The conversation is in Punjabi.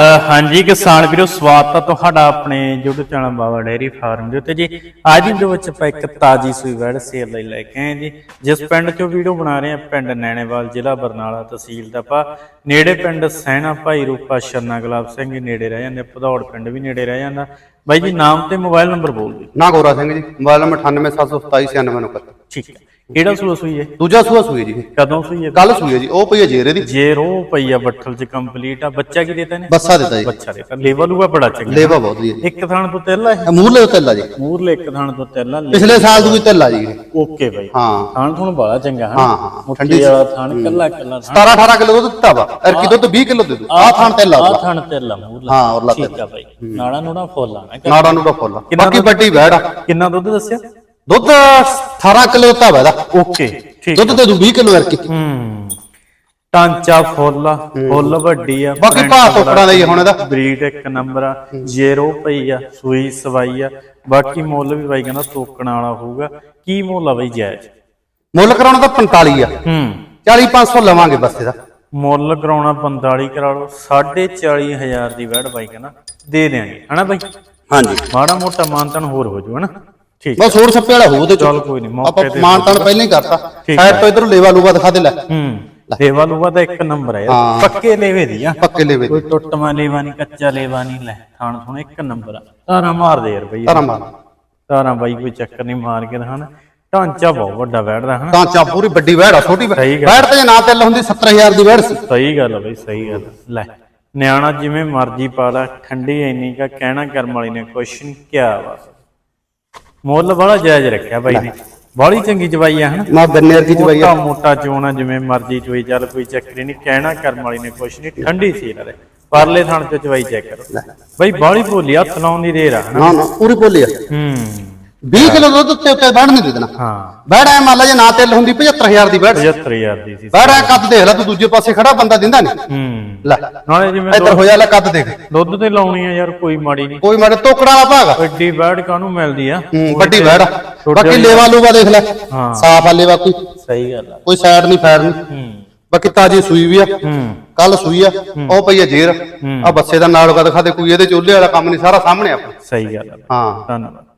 ਹਾਂਜੀ, ਕਿਸਾਨ ਵੀਰੋ, ਸਵਾਗਤ ਹੈ ਤੁਹਾਡਾ ਆਪਣੇ YouTube channel Baba dairy farm ਦੇ ਉੱਤੇ ਜੀ। ਅੱਜ ਦੇ ਵਿੱਚ ਆਪਾਂ ਇੱਕ ਤਾਜੀ ਸੂਈ ਵੈੜ ਸੇਲ ਲਈ ਲੈ ਕੇ ਆਏ ਜੀ। ਜਿਸ ਪਿੰਡ ਚੋਂ ਵੀਡੀਓ ਬਣਾ ਰਹੇ ਆ, ਪਿੰਡ ਨੈਣੇਵਾਲ, ਜ਼ਿਲ੍ਹਾ ਬਰਨਾਲਾ ਤਹਿਸੀਲ ਦਾ ਆਪਾਂ। ਨੇੜੇ ਪਿੰਡ ਸੈਣਾ ਭਾਈ ਰੂਪਾ ਸ਼ਰਨਾ ਗੁਲਾਬ ਸਿੰਘ ਨੇੜੇ ਰਹਿ ਜਾਂਦੇ, ਭਦੌੜ ਪਿੰਡ ਵੀ ਨੇੜੇ ਰਹਿ ਜਾਂਦਾ। ਬਾਈ ਜੀ ਨਾਮ ਤੇ ਮੋਬਾਈਲ ਨੰਬਰ ਬੋਲ ਦਿਓ। ਨਾ ਗੋਰਾ ਸਿੰਘ ਜੀ ਮੋਬਾਈਲ ਨੰਬਰ 9872796991 ਠੀਕ ਹੈ ਕਿਹੜਾ ਸੂਆ ਸੂਈ ਹੈ? ਦੂਜਾ ਸੂਆ ਸੂਏ ਜੀ। ਕਦੋਂ ਸੂਈ ਹੈ? ਕੱਲ ਸੂਏ ਜੀ ਉਹ ਪਈ ਹੈ ਜੇਰੇ ਦੀ। ਜੇ ਰੋ ਪਈ ਆ ਬੱਠਲ ਚ ਕੰਪਲੀਟ ਆ। ਬੱਚਾ ਕੀ ਦੇਤਾ ਨੇ ਬੱਸਾ ਦਿੱਤਾ ਜੀ। ਬੱਚਾ ਦੇਤਾ। ਲੇਵਲ ਹੋਆ ਬੜਾ ਚੰਗਾ। ਲੇਵਾ ਬਹੁਤ ਵਧੀਆ ਜੀ। ਇੱਕ ਥਾਣ ਤੋਂ ਤੇਲਾ ਹੈ ਮੂਰਲੇ ਉੱਤੇ ਲਾ ਜੀ। ਮੂਰਲੇ ਇੱਕ ਥਾਣ ਤੋਂ ਤੇਲਾ ਪਿਛਲੇ ਸਾਲ ਦੀ ਵੀ ਤੇ ਲਾ ਜੀ ਓਕੇ ਬਾਈ। ਹਾਂ। ਥਾਣ ਥੁਣ ਬੜਾ ਚੰਗਾ ਹੈ ਹਾਂ, ਹਾਂ, ਠੰਡੀ ਵਾਲਾ ਥਾਣ ਕੱਲਾ ਕੱਲਾ ਥਾਣ। 17 18 ਕਿਲੋ ਦੁੱਧ ਦਿੱਤਾ ਵਾ। ਅਰ ਕੀ ਦੁੱਧ 20 ਕਿਲੋ ਦੇ ਦੂ ਆਹ ਥਾਣ ਤੇ ਲਾ ਆ ਵਾ। ਥਾਣ ਮੂਰਲਾ ਹਾਂ ਔਰ ਲਾ ਤੇ। ਠੀਕ ਆ ਬਾਈ। ਨਾੜਾ ਨੂੜਾ ਫੁੱਲ ਆਣਾ ਨਾੜਾ ਨੂੰ ਫੁੱਲ ਬਾਕੀ ਵੱਡੀ ਵੈੜ ਆ। ਕਿੰਨਾ ਦੁੱਧ ਦੱਸਿਆ? ਦੁੱਧ 18 ਕਿਲੋ ਦਿੱਤਾ ਵਾ ਇਹਦਾ। ਓਕੇ ਠੀਕ ਦੁੱਧ ਦੂ 20 ਕਿਲੋ ਅਰ ਕੀ ਹੂੰ। ਟਾਂਚਾ ਫੁੱਲ ਫੁੱਲ ਵੱਡੀ ਆ। ਬਾਕੀ ਭਾਅ ਤੋਕੜਾਂ ਦਾ ਹੀ ਹੁਣ ਇਹਦਾ। ਬਰੀਡ ਇੱਕ ਨੰਬਰ ਆ ਜ਼ੀਰੋ ਪਈ ਆ ਸੂਈ ਸਵਾਈ ਆ। ਬਾਕੀ ਮੁੱਲ ਵੀ ਬਾਈ ਕਹਿੰਦਾ ਤੋਕਣ ਵਾਲਾ ਹੋਊਗਾ। ਕੀ ਮੁੱਲ ਆ ਬਾਈ ਜਾਇਜ਼? ਮੁੱਲ ਕਰਾਉਣਾ ਤਾਂ 45 ਆ। ਹੂੰ। 40 500 ਲਵਾਂਗੇ ਬਸ ਇਹਦਾ। ਮੁੱਲ ਕਰਾਉਣਾ 45 ਕਰਾ ਲਓ। 45000 ਦੀ ਵੈੜ ਬਾਈ ਕਹਿੰਦਾ ਦੇ ਦਿਆਂਗੇ। ਹਨਾ ਬਾਈ? ਹਾਂਜੀ। ਮਾੜਾ ਮੋਟਾ ਮਾਨਤਨ ਹੋਰ ਹੋ ਜੂ ਹਨਾ? ਠੀਕ। ਬਸ ਹੋਰ ਸੱਪੇ ਵਾਲਾ ਹੋਊ ਤੇ ਚੱਲ ਕੋਈ ਨਹੀਂ ਆਪਾਂ ਮੌਕੇ ਤੇ ਮਾਨ ਤਾਨ ਪਹਿਲਾਂ ਹੀ ਕਰਤਾ। ਸਾਈਡ ਤੋਂ ਇਧਰ ਲੇਵਾ ਲੂਵਾ ਦਿਖਾ ਦੇ ਲੈ। ਹੂੰ। ਦੇਵਾ ਲੂਆ ਦਾ ਇੱਕ ਨੰਬਰ ਹੈ। ਪੱਕੇ ਲੇਵੇ ਦੀ ਆ। ਪੱਕੇ ਲੇਵੇ ਕੋਈ ਟੁੱਟਵਾ ਲੇਵਾ ਨਹੀਂ ਕੱਚਾ ਲੇਵਾ ਨਹੀਂ ਲੈ ਥਾਣ ਥੁਣ ਇੱਕ ਨੰਬਰ ਆ। ਤਾਰਾ ਮਾਰ ਦੇ ਯਾਰ ਬਈ। ਧਰਮ ਮਾਰ। ਤਾਰਾ ਬਾਈ ਕੋਈ ਚੱਕਰ ਨਹੀਂ ਮਾਰ ਕੇ ਦਿਖਾਣ ਢਾਂਚਾ ਬਹੁਤ ਵੱਡਾ ਬੈਠਦਾ ਹਨਾ। ਤਾਂ ਚਾ ਪੂਰੀ ਵੱਡੀ ਵੈੜ ਆ ਛੋਟੀ ਸਹੀ ਗੱਲ। ਵੈੜ ਤੇ ਜੇ ਨਾ ਤਿਲ ਹੁੰਦੀ 70000 ਦੀ ਵੈੜ ਸੀ। ਸਹੀ ਗੱਲ ਆ ਬਈ ਸਹੀ ਗੱਲ ਆ। ਲੈ ਨਿਆਣਾ ਜਿਵੇਂ ਮਰਜ਼ੀ ਪਾ ਲੈ ਠੰਡੀ ਇੰਨੀ ਕਾ ਕਹਿਣਾ ਕਰਮ ਵਾਲੀ ਨੇ ਕੁਛ ਨਹੀਂ ਕਿਹਾ ਵਾ ਮੁੱਲ ਬੜਾ ਜਾਇਜ਼ ਰੱਖਿਆ ਬਾਈ ਨੇ। ਬੜੀ ਚੰਗੀ ਜਵਾਈ ਆ ਹਨਾ? ਨਾ ਗੰਨੇ ਵਰਗੀ ਚਵਾਈ ਮੋਟਾ ਮੋਟਾ ਚੋਣਾ ਜਿਵੇਂ ਮਰਜ਼ੀ ਚੋਈ ਚੱਲ ਕੋਈ ਚੱਕਰੀ ਨਹੀਂ ਕਹਿਣਾ ਕਰਮ ਵਾਲੀ ਨੇ ਕੁਛ ਨਹੀਂ ਠੰਡੀ ਸੀ ਨਾਲੇ ਪਰਲੇ ਥਣ ਤੇ ਚਵਾਈ ਚੈੱਕ ਕਰੋ। ਬਾਈ ਬਾੜੀ ਭੋਲੀ ਹੱਥ ਲਾਉਣ ਦੀ ਰੇਰ ਆ ਹਨਾ? ਨਾ ਨਾ ਪੂਰੀ ਬੋਲੀ ਆ। ਹੂੰ। 20 ਕਿਲੋ ਦੁੱਧ ਉੱਤੇ ਉੱਤੇ ਵੈੜ ਨਹੀਂ ਦੇ ਦੇਣਾ। ਹਾਂ। ਵੈੜ ਐ ਮੰਨ ਲਾ ਜੇ ਨਾ ਤਿਲ ਹੁੰਦੀ 75000 ਦੀ ਵੈੜ 75000 ਦੀ ਸੀ। ਵੈੜ ਐ ਕੱਦ ਦੇਖ ਲੈ ਤੂੰ ਦੂਜੇ ਪਾਸੇ ਖੜਾ ਬੰਦਾ ਦਿੰਦਾ ਨਹੀਂ। ਹੂੰ। ਲੈ ਨਾਲੇ ਜਿਵੇਂ ਇੱਧਰ ਹੋ ਜਾ ਲੈ ਕੱਦ ਦੇਖ। ਦੁੱਧ ਤੇ ਲਾਉਣੀ ਆ ਯਾਰ ਕੋਈ ਮਾੜੀ ਨਹੀਂ। ਕੋਈ ਮਾੜੇ ਤੋਕੜਾ ਵਾਲਾ ਭਾਗ। ਵੱਡੀ ਬੈੜ ਕਾਹਨੂੰ ਮਿਲਦੀ ਆ? ਹੂੰ, ਵੱਡੀ ਆ। ਬਾਕੀ ਲੇਵਾ ਲੂਵਾ ਦੇਖ ਲੈ। ਹਾਂ। ਸਾਫ਼ ਆ ਲੇਵਾ ਕੋਈ। ਸਹੀ ਗੱਲ ਆ। ਕੋਈ ਸਾਈਡ ਨਹੀਂ ਫੈਰ ਨਹੀਂ ਹੂੰ। ਬਾਕੀ ਤਾਜੀ ਸੂਈ ਵੀ ਆ। ਹੂੰ। ਕੱਲ ਸੂਈ ਆ। ਉਹ ਪਈ ਆ ਜੇਰ। ਆ ਬੱਸੇ ਦਾ ਨਾਲ ਕਾ ਦਿਖਾ ਦੇ ਕੋਈ ਇਹਦੇ ਚੋਲੇ ਵਾਲਾ ਕੰਮ ਨਹੀਂ ਸਾਰਾ ਸਾਹਮਣੇ ਆ ਆਪਣਾ। ਸਹੀ ਗੱਲ ਆ। ਹਾਂ। ਧੰਨਵਾਦ।